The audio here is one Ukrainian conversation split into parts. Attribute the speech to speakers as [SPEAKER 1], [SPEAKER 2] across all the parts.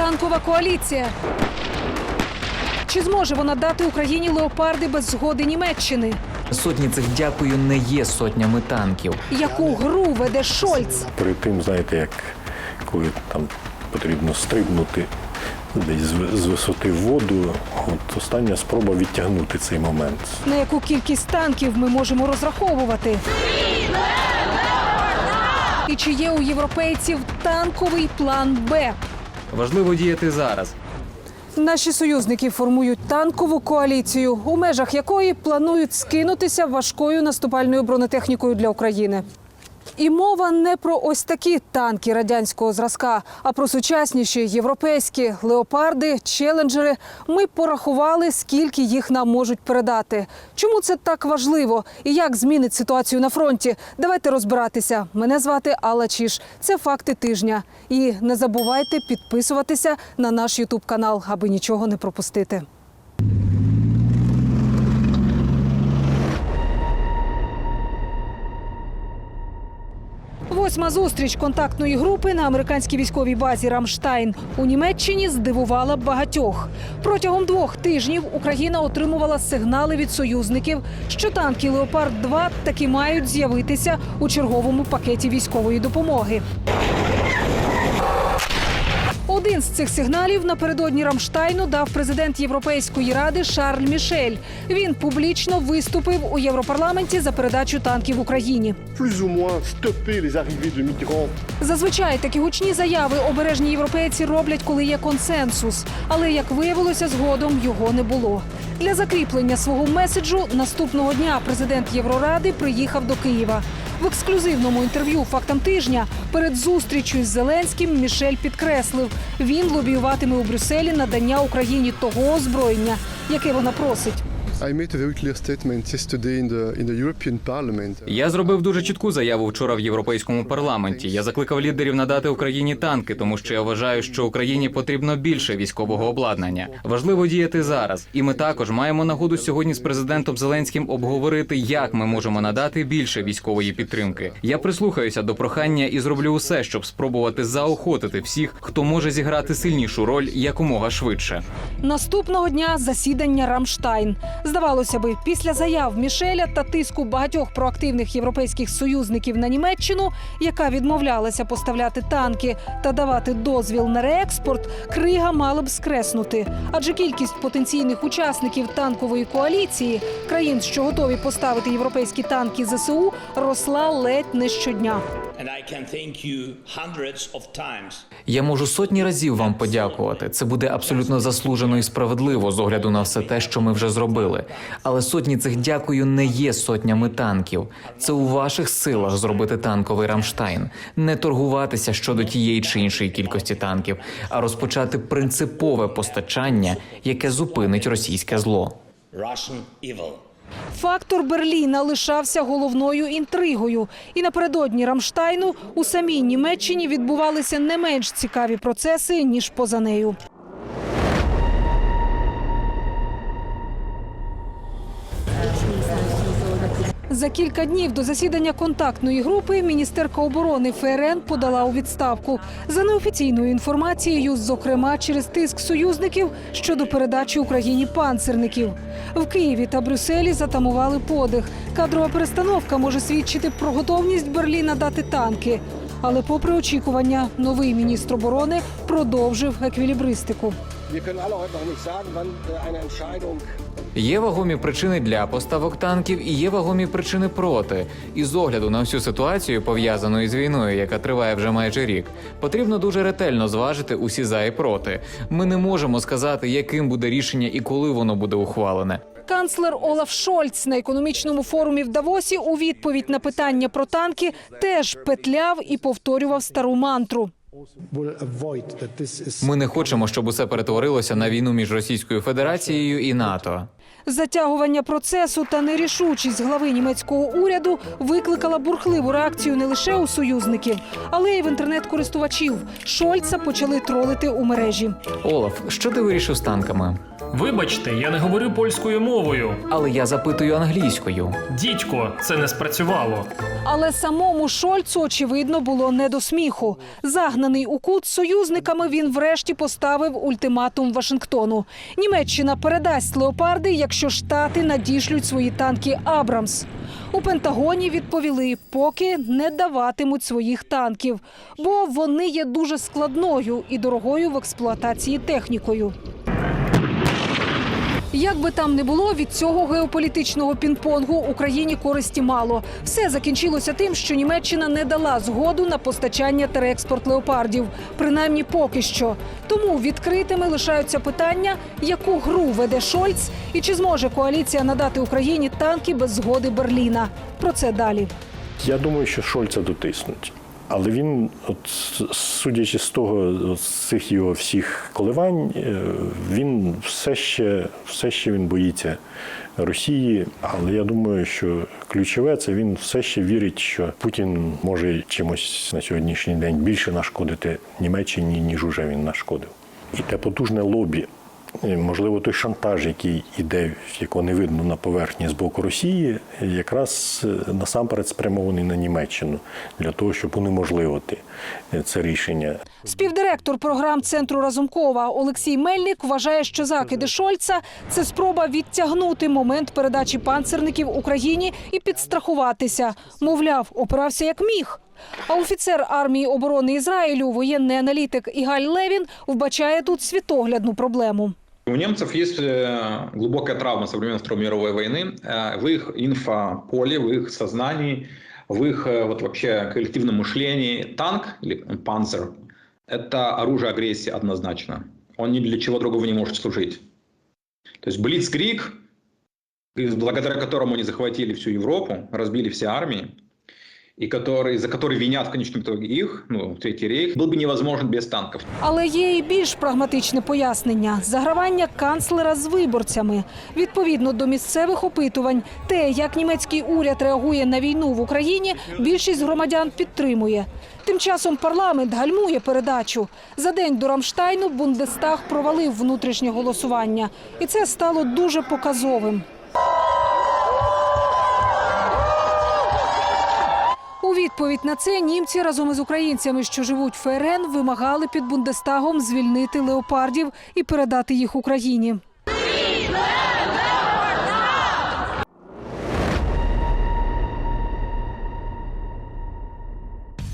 [SPEAKER 1] танкова коаліція. Чи зможе вона дати Україні леопарди без згоди Німеччини?
[SPEAKER 2] Сотні цих дякую не є сотнями танків.
[SPEAKER 1] Яку гру веде Шольц?
[SPEAKER 3] Перед тим, знаєте, як коли там потрібно стрибнути десь з- з висоти в воду, от остання спроба відтягнути цей момент.
[SPEAKER 1] На яку кількість танків ми можемо розраховувати? І чи є у європейців танковий план Б?
[SPEAKER 2] Важливо діяти зараз.
[SPEAKER 1] Наші союзники формують танкову коаліцію, у межах якої планують скинутися важкою наступальною бронетехнікою для України. І мова не про ось такі танки радянського зразка, а про сучасніші європейські леопарди, челенджери. Ми порахували, скільки їх нам можуть передати. Чому це так важливо і як змінить ситуацію на фронті? Давайте розбиратися. Мене звати Алла Чіш. Це факти тижня. І не забувайте підписуватися на наш Ютуб канал, аби нічого не пропустити. Восьма зустріч контактної групи на американській військовій базі Рамштайн у Німеччині здивувала багатьох. Протягом двох тижнів Україна отримувала сигнали від союзників, що танки Леопард 2 таки мають з'явитися у черговому пакеті військової допомоги. Один з цих сигналів напередодні Рамштайну дав президент Європейської ради Шарль Мішель. Він публічно виступив у Європарламенті за передачу танків Україні. Зазвичай такі гучні заяви обережні європейці роблять, коли є консенсус. Але як виявилося, згодом його не було. Для закріплення свого меседжу наступного дня президент Євроради приїхав до Києва. В ексклюзивному інтерв'ю фактам тижня перед зустрічю з Зеленським Мішель підкреслив, він лобіюватиме у Брюсселі надання Україні того озброєння, яке вона просить.
[SPEAKER 4] I made a very clear statement yesterday in the in the European Parliament.
[SPEAKER 2] Я зробив дуже чітку заяву вчора в європейському парламенті. Я закликав лідерів надати Україні танки, тому що я вважаю, що Україні потрібно більше військового обладнання. Важливо діяти зараз, і ми також маємо нагоду сьогодні з президентом Зеленським обговорити, як ми можемо надати більше військової підтримки. Я прислухаюся до прохання і зроблю усе, щоб спробувати заохотити всіх, хто може зіграти сильнішу роль якомога швидше.
[SPEAKER 1] Наступного дня засідання Рамштайн. Здавалося би, після заяв Мішеля та тиску багатьох проактивних європейських союзників на Німеччину, яка відмовлялася поставляти танки та давати дозвіл на реекспорт, крига мала б скреснути. Адже кількість потенційних учасників танкової коаліції країн, що готові поставити європейські танки ЗСУ, росла ледь не щодня.
[SPEAKER 2] Я можу сотні разів вам подякувати. Це буде абсолютно заслужено і справедливо з огляду на все те, що ми вже зробили. Але сотні цих дякую не є сотнями танків. Це у ваших силах зробити танковий Рамштайн, не торгуватися щодо тієї чи іншої кількості танків, а розпочати принципове постачання, яке зупинить російське зло.
[SPEAKER 5] Russian evil.
[SPEAKER 1] Фактор Берліна лишався головною інтригою. І напередодні Рамштайну у самій Німеччині відбувалися не менш цікаві процеси ніж поза нею. За кілька днів до засідання контактної групи міністерка оборони ФРН подала у відставку за неофіційною інформацією, зокрема через тиск союзників щодо передачі Україні панцерників. В Києві та Брюсселі затамували подих. Кадрова перестановка може свідчити про готовність Берліна дати танки. Але, попри очікування, новий міністр оборони продовжив еквілібристику.
[SPEAKER 2] Є вагомі причини для поставок танків і є вагомі причини проти. І з огляду на всю ситуацію, пов'язану із війною, яка триває вже майже рік, потрібно дуже ретельно зважити усі за і проти. Ми не можемо сказати, яким буде рішення і коли воно буде ухвалене.
[SPEAKER 1] Канцлер Олаф Шольц на економічному форумі в Давосі у відповідь на питання про танки теж петляв і повторював стару мантру.
[SPEAKER 2] Ми не хочемо, щоб усе перетворилося на війну між Російською Федерацією і НАТО.
[SPEAKER 1] Затягування процесу та нерішучість глави німецького уряду викликала бурхливу реакцію не лише у союзників, але й в інтернет-користувачів. Шольца почали тролити у мережі.
[SPEAKER 2] Олаф, що ти вирішив з танками?
[SPEAKER 6] Вибачте, я не говорю польською мовою.
[SPEAKER 2] Але я запитую англійською.
[SPEAKER 6] Дідько, це не спрацювало.
[SPEAKER 1] Але самому Шольцу, очевидно, було не до сміху. Загнаний у кут союзниками, він врешті поставив ультиматум Вашингтону. Німеччина передасть леопарди, якщо штати надішлють свої танки Абрамс. У Пентагоні відповіли, поки не даватимуть своїх танків, бо вони є дуже складною і дорогою в експлуатації технікою. Як би там не було, від цього геополітичного пінг-понгу Україні користі мало. Все закінчилося тим, що Німеччина не дала згоду на постачання та реекспорт леопардів, принаймні поки що. Тому відкритими лишаються питання, яку гру веде Шольц і чи зможе коаліція надати Україні танки без згоди Берліна. Про це далі.
[SPEAKER 3] Я думаю, що Шольца дотиснуть. Але він, от судячи з того, з цих його всіх коливань, е, він все ще, все ще він боїться Росії. Але я думаю, що ключове це він все ще вірить, що Путін може чимось на сьогоднішній день більше нашкодити Німеччині, ніж уже він нашкодив. І те потужне лобі. Можливо, той шантаж, який іде, якого не видно на поверхні з боку Росії, якраз е, насамперед спрямований на Німеччину для того, щоб унеможливити е, це рішення.
[SPEAKER 1] Співдиректор програм центру Разумкова Олексій Мельник вважає, що закиди Шольца це спроба відтягнути момент передачі панцерників Україні і підстрахуватися. Мовляв, опирався як міг. А офіцер армії оборони Ізраїлю, воєнний аналітик Ігаль Левін, вбачає тут світоглядну проблему.
[SPEAKER 7] У немцев есть э, глубокая травма со времен Второй мировой войны э, в их инфополе, в их сознании, в их э, вот вообще коллективном мышлении. Танк или панцер – это оружие агрессии однозначно. Он ни для чего другого не может служить. То есть Блицкрик, благодаря которому они захватили всю Европу, разбили все армии, и который, за который винят в конечном итоге их, ну, Третий рейх, был бы невозможен без танков.
[SPEAKER 1] Але є і більш прагматичне пояснення загравання канцлера з виборцями. Відповідно до місцевих опитувань, те, як німецький уряд реагує на війну в Україні, більшість громадян підтримує. Тим часом парламент гальмує передачу. За день до Рамштайну Бундестаг провалив внутрішнє голосування, і це стало дуже показовим. Відповідь на це німці разом із українцями, що живуть в ФРН, вимагали під Бундестагом звільнити леопардів і передати їх Україні.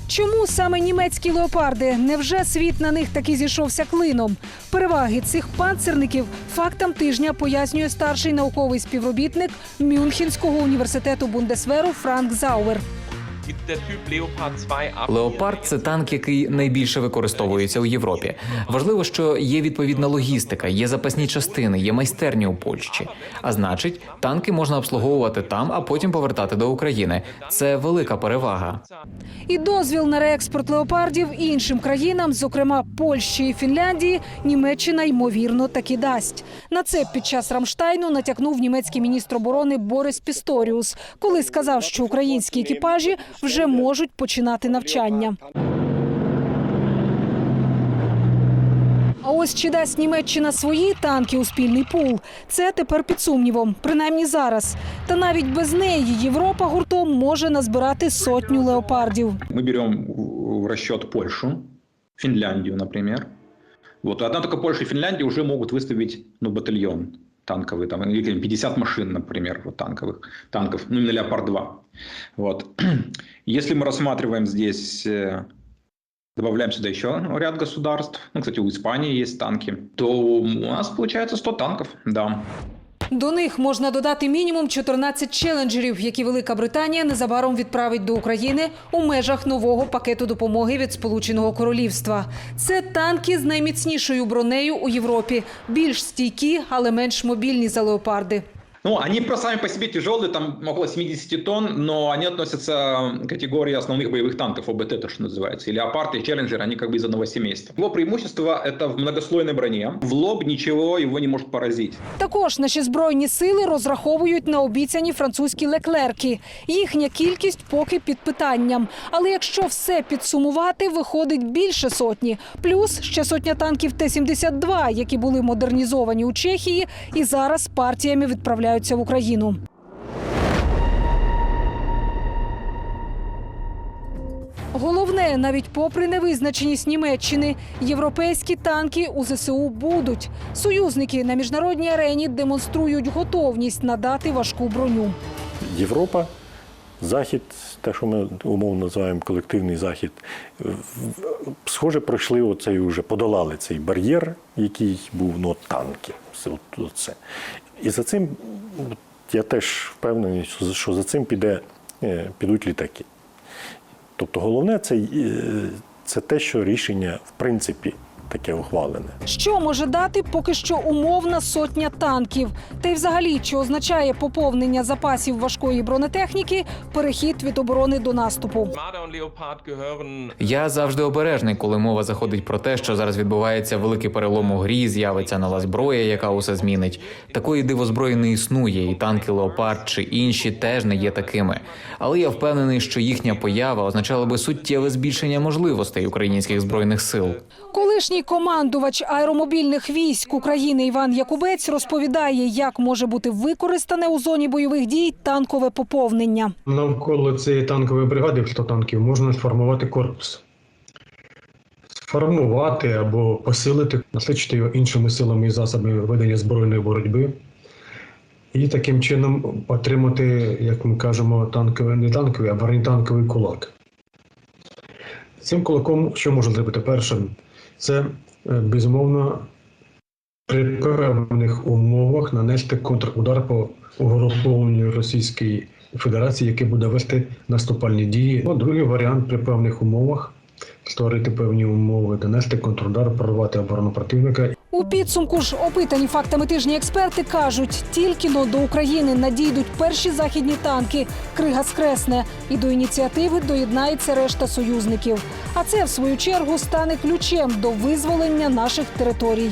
[SPEAKER 1] Чому саме німецькі леопарди? Невже світ на них таки зійшовся клином? Переваги цих панцерників фактам тижня пояснює старший науковий співробітник Мюнхенського університету Бундесверу Франк Зауер.
[SPEAKER 2] Леопард це танк, який найбільше використовується у Європі. Важливо, що є відповідна логістика, є запасні частини, є майстерні у Польщі. А значить, танки можна обслуговувати там, а потім повертати до України. Це велика перевага.
[SPEAKER 1] І дозвіл на реекспорт леопардів іншим країнам, зокрема Польщі і Фінляндії, Німеччина ймовірно таки дасть. На це під час Рамштайну натякнув німецький міністр оборони Борис Пісторіус, коли сказав, що українські екіпажі вже можуть починати навчання. А ось чи дасть Німеччина свої танки у спільний пул? Це тепер під сумнівом, принаймні зараз. Та навіть без неї Європа гуртом може назбирати сотню леопардів.
[SPEAKER 7] Мы берем в расчет Польшу, Финляндию, например. Вот одна только Польша и Финляндия уже могут выставить ну, батальон танковый, там, или какие-нибудь 50 машин, например, вот, танковых, танков, ну, именно Леопард-2. Вот. Если мы рассматриваем здесь, э, добавляем сюда еще ряд государств, ну, кстати, у Испании есть танки, то у нас получается 100 танков, да.
[SPEAKER 1] До них можна додати мінімум 14 челенджерів, які Велика Британія незабаром відправить до України у межах нового пакету допомоги від Сполученого Королівства. Це танки з найміцнішою бронею у Європі, більш стійкі, але менш мобільні за леопарди.
[SPEAKER 7] Ну, они просто сами по себе тяжелые, там около 70 тонн, но они относятся к категории основных боевых танков, ОБТ, то, что называется. И Леопард, и Челленджер, они как бы из одного семейства. Его преимущество – это в многослойной броне. В лоб ничего его не может поразить.
[SPEAKER 1] Також наші збройні сили розраховують на обіцяні французькі леклерки. Їхня кількість поки під питанням. Але якщо все підсумувати, виходить більше сотні. Плюс ще сотня танків Т-72, які були модернізовані у Чехії і зараз партіями відправляються в Україну. Головне, навіть попри невизначеність Німеччини, європейські танки у ЗСУ будуть. Союзники на міжнародній арені демонструють готовність надати важку броню.
[SPEAKER 3] Європа, Захід, те, що ми умовно називаємо колективний захід, схоже, пройшли оцей вже подолали цей бар'єр, який був ну, танки. Це, от, от це. І за цим я теж впевнений, що за- цим піде, е, підуть літаки. Тобто головне це, е, це те, що рішення в принципі таке ухвалене.
[SPEAKER 1] Що може дати поки що умовна сотня танків? Та й взагалі, чи означає поповнення запасів важкої бронетехніки перехід від оборони до наступу?
[SPEAKER 8] Я завжди обережний, коли мова заходить про те, що зараз відбувається великий перелом у грі, з'явиться нова зброя, яка усе змінить. Такої дивозброї не існує, і танки Леопард чи інші теж не є такими. Але я впевнений, що їхня поява означала би суттєве збільшення можливостей українських збройних сил.
[SPEAKER 1] Колишній командувач аеромобільних військ України Іван Якубець розповідає, як може бути використане у зоні бойових дій танкове поповнення.
[SPEAKER 9] Навколо цієї танкової бригади 100 танків можна сформувати корпус. Сформувати або посилити, насичити його іншими силами і засобами ведення збройної боротьби. І таким чином отримати, як ми кажемо, танковий, не танковий, а бронетанковий кулак. Цим кулаком що можна зробити першим? Це е, безумовно при певних умовах нанести контрудар по угрупованню Російської Федерації, яке буде вести наступальні дії. Ну, другий варіант при певних умовах створити певні умови, донести контрудар, прорвати оборону противника
[SPEAKER 1] У підсумку ж опитані фактами тижні експерти кажуть, тільки но до України надійдуть перші західні танки, крига скресне, і до ініціативи доєднається решта союзників. А це в свою чергу стане ключем до визволення наших територій.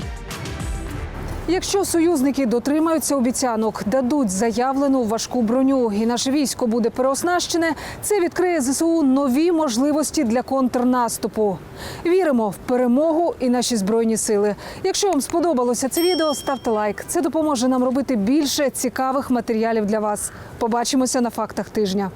[SPEAKER 1] Якщо союзники дотримаються обіцянок, дадуть заявлену важку броню, і наше військо буде переоснащене, це відкриє ЗСУ нові можливості для контрнаступу. Віримо в перемогу і наші збройні сили. Якщо вам сподобалося це відео, ставте лайк. Це допоможе нам робити більше цікавих матеріалів для вас. Побачимося на фактах тижня.